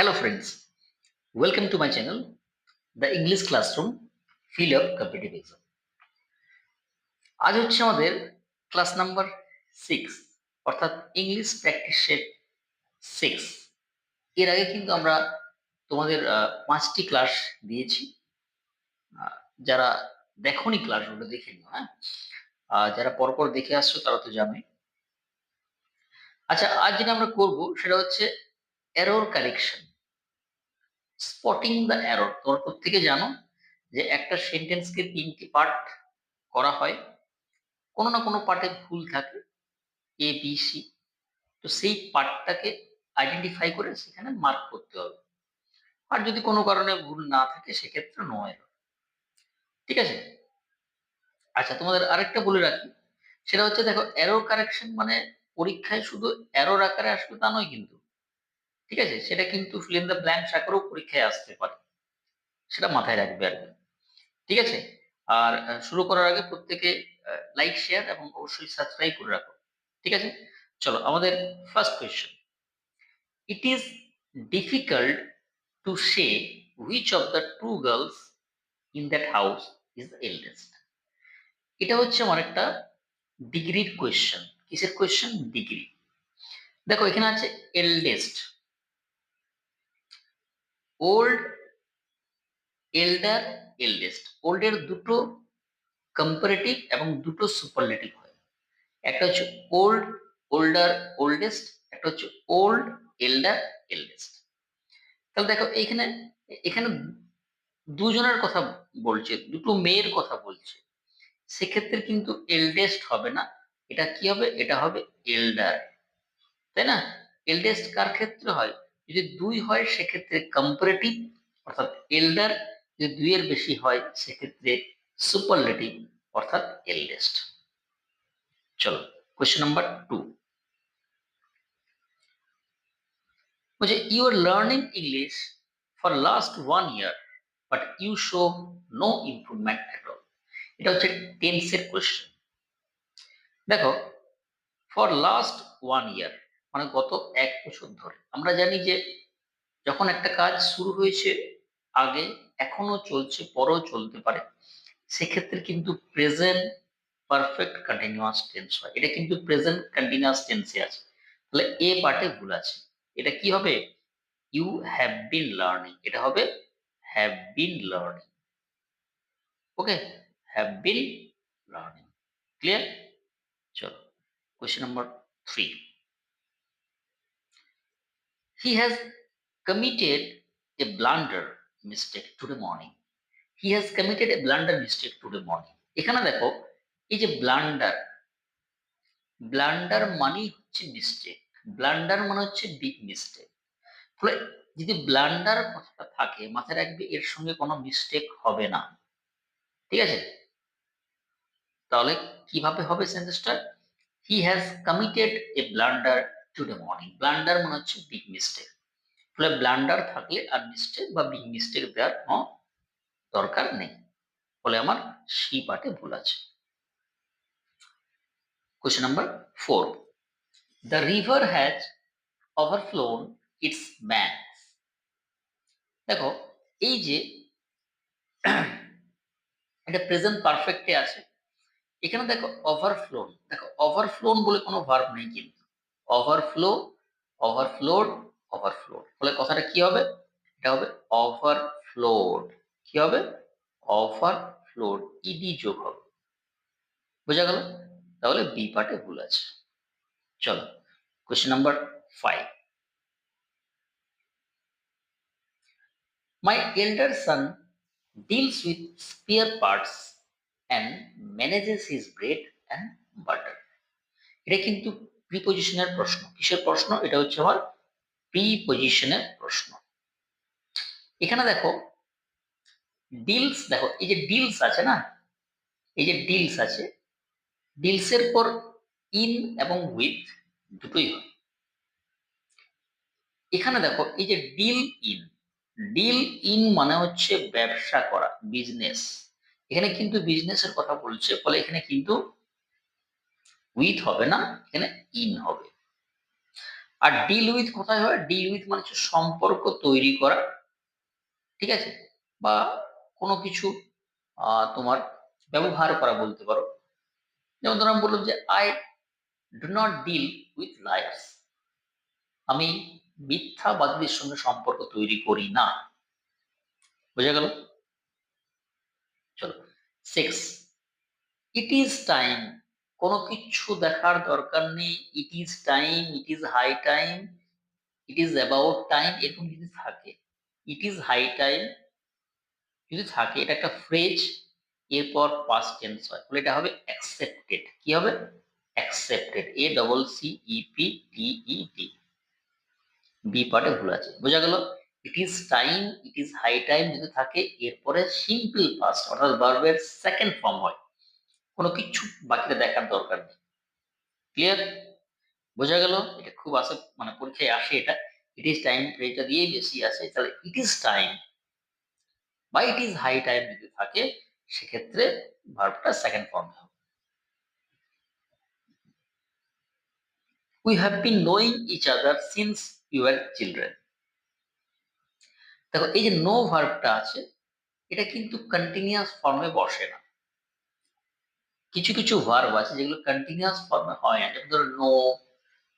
Hello friends, welcome to my channel, The English Classroom Field of Competitive Exam. আজ হচ্ছে আমাদের class number six অর্থাৎ English practice set six এর আগে কিন্তু আমরা তোমাদের পাঁচটি ক্লাস দিয়েছি। যারা দেখনি ক্লাসগুলো দেখে নিও হ্যাঁ? যারা পরপর দেখে আসছো তারা তো জানে আচ্ছা আজ যেটা আমরা করব সেটা হচ্ছে error correction spotting the error তোমরা প্রত্যেকে জানো যে একটা সেন্টেন্সকে তিনটি পার্ট করা হয়। কোনো না কোনো পার্টে ভুল থাকে এ বি সি তো সেই পার্টটাকে আইডেন্টিফাই করে সেখানে মার্ক করতে হবে। আর যদি কোনো কারণে ভুল না থাকে, সেক্ষেত্রে নো এরর ঠিক আছে? আচ্ছা তোমাদের আরেকটা বলে রাখি। সেটা হচ্ছে, দেখো এরর কারেকশন মানে পরীক্ষায় শুধু এরর আকারে আসবে তা নয় কিন্তু। ঠিক আছে? সেটা কিন্তু ফিল ইন দ্য ব্ল্যাঙ্কস আকারেও পরীক্ষায় আসতে পারে। সেটা মাথায় রাখবে আর ঠিক আছে? আর শুরু করার আগে প্রত্যেকে লাইক শেয়ার এবং অবশ্যই সাবস্ক্রাইব করে রাখো। ঠিক আছে? চলো, আমাদের first question it is difficult to say which of the two girls in that house is the eldest এটা হচ্ছে আমার একটা ডিগ্রির কোয়েশ্চেন কিসের কোয়েশ্চেন ডিগ্রি দেখো, এখানে আছে এল্ডেস্ট ওল্ড এল্ডার এল্ডেস্ট ওল্ডের দুটো কম্পারেটিভ এবং দুটো সুপারলেটিভ হয়। একটা হচ্ছে ওল্ড ওল্ডার ওল্ডেস্ট একটা হচ্ছে ওল্ড এল্ডার এল্ডেস্ট তাহলে দেখো এইখানে, এখানে দুজনের কথা বলছে, দুটো মেয়ের কথা বলছে। সেক্ষেত্রে কিন্তু এল্ডেস্ট হবে না, এটা কি হবে? এটা হবে এল্ডার তাই না? এল্ডেস্ট কার ক্ষেত্রে হয়? যদি দুই হয়, সেক্ষেত্রে কম্পারেটিভ অর্থাৎ এল্ডার যদি দুইয়ের বেশি হয়, সেক্ষেত্রে সুপারলেটিভ অর্থাৎ এল্ডেস্ট চলো কোয়েশ্চেন নাম্বার টু বলছে you are learning English for last one year but you show no improvement at all এটা হচ্ছে টেন্সের কোয়েশ্চেন দেখো ফর লাস্ট ওয়ান ইয়ার মানে গত এক বছর ধরে। আমরা জানি যে যখন একটা কাজ শুরু হয়েছে, আগে এখনও চলছে, পরেও চলতে পারে, সেক্ষেত্রে কিন্তু প্রেজেন্ট পারফেক্ট কন্টিনিউয়াস টেন্স হয়। এটা কিন্তু প্রেজেন্ট কন্টিনিউয়াস টেন্সে আছে। তাহলে এ পার্টে ভুল আছে। এটা কি হবে? ইউ হ্যাভ বিন লার্নিং এটা হবে have been learning okay have been learning clear চলো। Question number three he has committed a blunder mistake today morning. He has committed a blunder mistake today morning. এখানে দেখো, এই যে blunder blunder মানেই হচ্ছে mistake blunder মানে হচ্ছে big mistake ফলে যদি ব্লান্ডার কথাটা থাকে, মাথায় রাখবে এর সঙ্গে কোনো মিস্টেক হবে না। ঠিক আছে? তাহলে কীভাবে হবে সেন্টেন্সটা he has committed a blunder today morning blunder মানে হচ্ছে বিগ মিস্টেক ফলে ব্লান্ডার থাকলে আর মিস্টেক বা বিগ মিস্টেক দেওয়ার কোনো দরকার নেই। ফলে আমার সি পার্টে ভুল আছে। Question number four the river has overflown its banks দেখো, এই যে এটা প্রেজেন্ট পারফেক্টে আছে। এখানে দেখো ওভারফ্লোন দেখো ওভারফ্লোন বলে কোনো ভার্ব নেই কিন্তু। ওভারফ্লো ওভারফ্লোড ওভারফ্লোড ফলে কথাটা কি হবে? এটা হবে ওভারফ্লোড কি হবে? ওভারফ্লোড ইডি যোগ হবে। বোঝা গেল? তাহলে বি পার্টে ভুল আছে। চলো question number five my elder son deals with spare parts and manages his bread and butter এটা কিন্তু প্রিপজিশনের প্রশ্ন। কিসের প্রশ্ন? এটা হচ্ছে আমার প্রিপজিশনের প্রশ্ন। এখানে দেখো ডিলস দেখো, এই যে ডিলস আছে না, এই যে ডিলস আছে ডিলসের পর ইন এবং উইথ দুটোই হয়। এখানে দেখো, এই যে ডিল ইন ডিল ইন মানে হচ্ছে ব্যবসা করা বিজনেস এখানে কিন্তু বিজনেসের কথা বলছে, ফলে এখানে কিন্তু উইথ হবে না, এখানে ইন হবে। আর ডিল উইথ কোথায় হয়? ডিল উইথ মানে হচ্ছে সম্পর্ক তৈরি করা, ঠিক আছে? বা কোনো কিছু তোমার ব্যবহার করা বলতে পারো। যেমন ধরো আমি বললাম যে I do not deal with liars আমি মিথ্যাবাদীদের সঙ্গে সম্পর্ক তৈরি করি না। বোঝা গেল? চলো সিক্স ইট ইজ টাইম কোনো কিছু দেখার দরকার নেই। It is time it is high time it is about time এরকম যদি থাকে। ইট ইজ হাই টাইম যদি থাকে, এটা একটা ফ্রেজ এরপর পাস্ট টেন্স হয়। তাহলে এটা হবে অ্যাকসেপ্টেড কি হবে? Accepted A double C E P T E T B পার্টে ভুল আছে। বোঝা গেল? It is time it is high time যদি থাকে, এরপরে সিম্পল পাস্ট অর্থাৎ ভার্বের সেকেন্ড ফর্ম হয়। কোনো কিছু বাকিটা দেখার দরকার নেই। ক্লিয়ার বোঝা গেল? এটা খুব আসে মানে পরীক্ষায় আসে এটা। ইট ইজ টাইম এটা দিয়েই বেশি আসে। তাহলে ইট ইজ টাইম বা ইট ইজ হাই টাইম যদি থাকে, সেক্ষেত্রে ভার্বটা সেকেন্ড ফর্মে হবে। We have been knowing each other since you are children দেখো, এই যে নো ভার্বটা আছে, এটা কিন্তু কন্টিনিউয়াস ফর্মে বসে না। কিছু কিছু ভার্ব আছে যেগুলো কন্টিনিউয়াস ফর্মে হয় না। যেমন ধরো know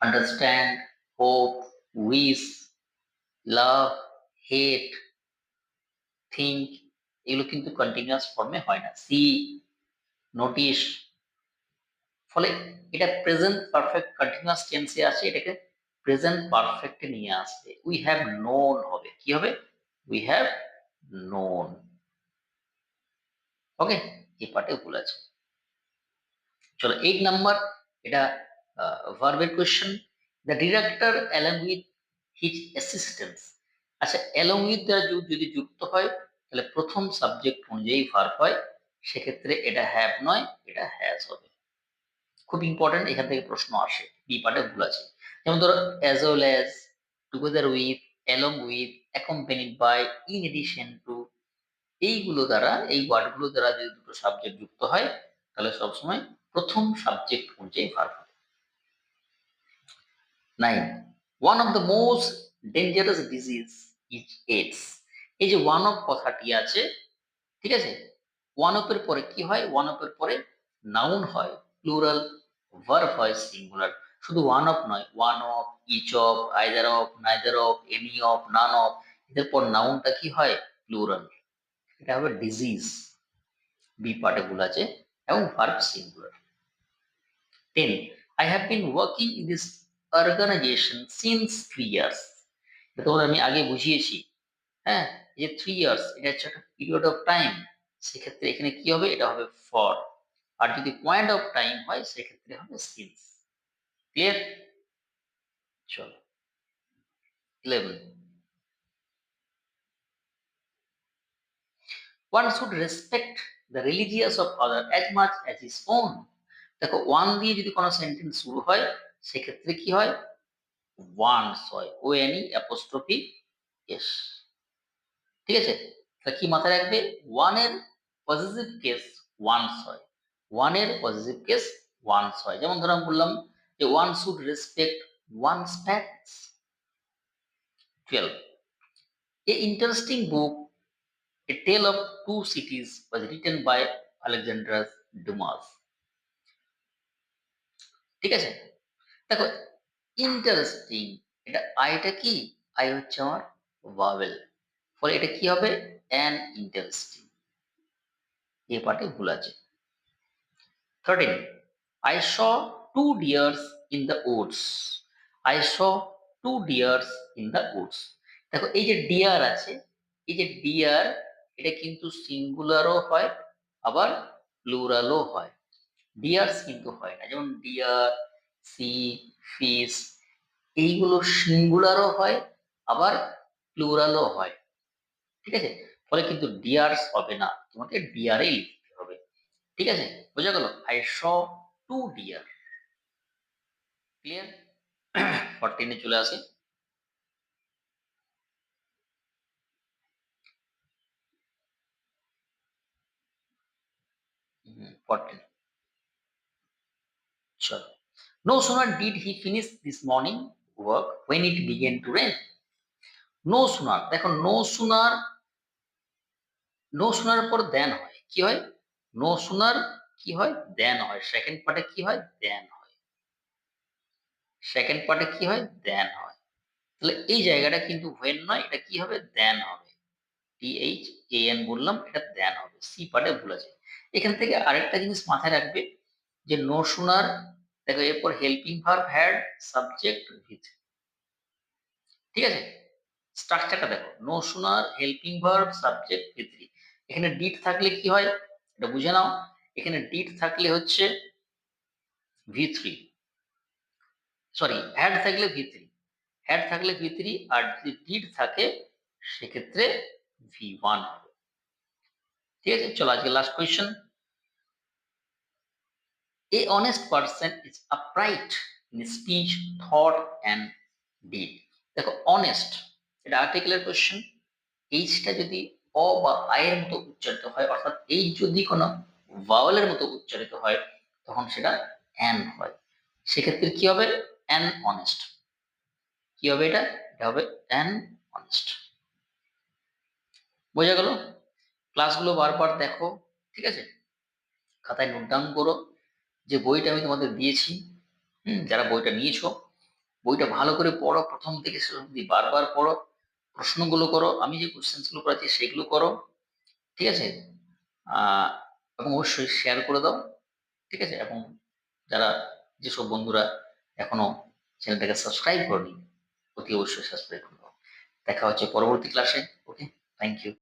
understand hope wish love hate think এগুলো কিন্তু কন্টিনিউয়াস ফর্মে হয় না। সি নোটিশ ফলে এটা প্রেজেন্ট পারফেক্ট কন্টিনিউয়াস টেন্সে আছে এটাকে প্রেজেন্ট পারফেক্টে নিয়ে আসবে উই হ্যাভ নোন হবে। কি হবে? উই হ্যাভ নোন ওকে এই পার্টে ভুল আছে। চলো এইট নাম্বার এটা ভার্বের question the director along with his assistance আচ্ছা অ্যালং উইথ দ্বারা যদি যুক্ত হয়, তাহলে প্রথম সাবজেক্ট অনুযায়ী ভার্ব হয়, সেক্ষেত্রে এটা হ্যাভ নয়, এটা হ্যাজ হবে। খুব ইম্পর্টেন্ট এখান থেকে প্রশ্ন আসে, বি পার্টে ভুল আছে। যেমন ধরো as well as together with along with accompanied by in addition to এইগুলো দ্বারা, এই ওয়ার্ডগুলো দ্বারা যদি দুটো সাবজেক্ট যুক্ত হয়, তাহলে সবসময় প্রথম সাবজেক্ট অনুযায়ী ভার্ব হবে। Nine one of the most dangerous disease is AIDS এই যে ওয়ান অফ কথাটি আছে, ঠিক আছে? ওয়ান অফ এর পরে কি হয়? ওয়ান অফ এর পরে নাউন হয় প্লুরাল ভার্ব হয় সিঙ্গুলার শুধু ওয়ান অফ নয় one of each of either of neither of any of none of এদের পর নাউনটা কি হয়? প্লুরাল এটা হবে ডিজিজ বি পার্টে ভুল আছে, এবং verb singular ten I have been working in this organisation since three years এটা তোমাদের আমি আগে বুঝিয়েছি হ্যাঁ এই যে থ্রি ইয়ার্স এটা হচ্ছে একটা পিরিয়ড অফ টাইম সেক্ষেত্রে এখানে কি হবে এটা হবে ফর আর যদি পয়েন্ট অফ টাইম হয় সেক্ষেত্রে হবে সিন্স ক্লিয়ার চলো eleven one should respect the religious of other as much as his own. দেখো ওয়ান দিয়ে যদি কোনো সেন্টেন্স শুরু হয়, সেক্ষেত্রে কি হয়? ওয়ান্স হয় ও এনি অ্যাপোস্ট্রফি এস ঠিক আছে? তা কি মাথায় রাখবে? ওয়ানের পজিটিভ কেস ওয়ান্স হয়। ওয়ানের পজিটিভ কেস ওয়ান্স হয়। যেমন ধরো আমি বললাম যে one should respect one's parents twelve a interesting book A Tale of Two Cities, was written by Alexander Dumas. ঠিক আছে? দেখো ইন্টারেস্টিং এটা আইটা কি? আই হচ্ছে আমার ভাওয়েল ফলে এটা কি হবে? অ্যান ইন্টারেস্টিং এ পার্টে ভুল আছে। Thirteen I saw two deers in the woods I saw two deers in the woods দেখো, এই যে ডিয়ার আছে, এই যে ডিয়ার এটা কিন্তু সিঙ্গুলারও হয়, আবার প্লুরালও হয়। ডিয়ার্স কিন্তু হয় না। যেমন ডিয়ার সি ফিস এইগুলো সিঙ্গুলারও হয়, আবার প্লুরালও হয়। ঠিক আছে? ফলে কিন্তু ডিয়ার্স হবে না। তোমাকে ডিয়ারেই লিখতে হবে। ঠিক আছে? বোঝা গেল? I saw two deer clear ফরটিনে চলে আসে। ফরটিন চলো no sooner did he finish this morning work when it began to rain. No sooner, দেখো, no sooner no sooner পর দেন হয়। কি হয়? No sooner কি হয়? দেন হয়। সেকেন্ড পার্টে কি হয়? দেন হয়। সেকেন্ড পার্টে কি হয়? দেন হয়। তাহলে এই জায়গাটা কিন্তু when নয়, এটা কি হবে? দেন হবে। টি এ এন বললাম, এটা দেন হবে। সি পার্টে ভুলে যায় এখান থেকে আরেকটা জিনিস মাথায় রাখবে যে নো শোনার দেখো, এরপর helping verb had subject with ঠিক আছে? স্ট্রাকচারটা দেখো নো শোনার হেল্পিং ভার্ব সাবজেক্ট ভিত্রি এখানে ডিট থাকলে কি হয়? এটা বুঝে নাও। এখানে ডিট থাকলে হচ্ছে ভি থ্রি সরি হ্যাড থাকলে ভি থ্রি হ্যাড থাকলে ভি থ্রি আর যদি ডিট থাকে সেক্ষেত্রে ভি ওয়ান হবে। ঠিক আছে? চলো আজকে last question A honest person is upright in speech, thought and deed. দেখো অনেস্ট এটা আর্টিকেলের কোয়েশ্চেন এইচটা যদি অ বা আয়ের মতো উচ্চারিত হয় অর্থাৎ এই যদি কোনো ভাওয়েলের মতো উচ্চারিত হয় তখন সেটা অ্যান হয়। সেক্ষেত্রে কি হবে? অ্যান অনেস্ট কি হবে এটা? এটা হবে অ্যান অনেস্ট বোঝা গেল? ক্লাসগুলো বারবার দেখো ঠিক আছে? খাতায় নোট ডাউন করো। যে বইটা আমি তোমাদের দিয়েছি, হুম, যারা বইটা নিয়েছো, বইটা ভালো করে পড়ো, প্রথম থেকে বারবার পড়ো, প্রশ্নগুলো করো, আমি যে কোশ্চেন্সগুলো করাচ্ছি সেগুলো করো, ঠিক আছে? এবং অবশ্যই শেয়ার করে দাও, ঠিক আছে? এবং যারা যেসব বন্ধুরা এখনও চ্যানেলটাকে সাবস্ক্রাইব করেনি, অতি অবশ্যই সাবস্ক্রাইব করে দাও। দেখা হচ্ছে পরবর্তী ক্লাসে ওকে থ্যাংক ইউ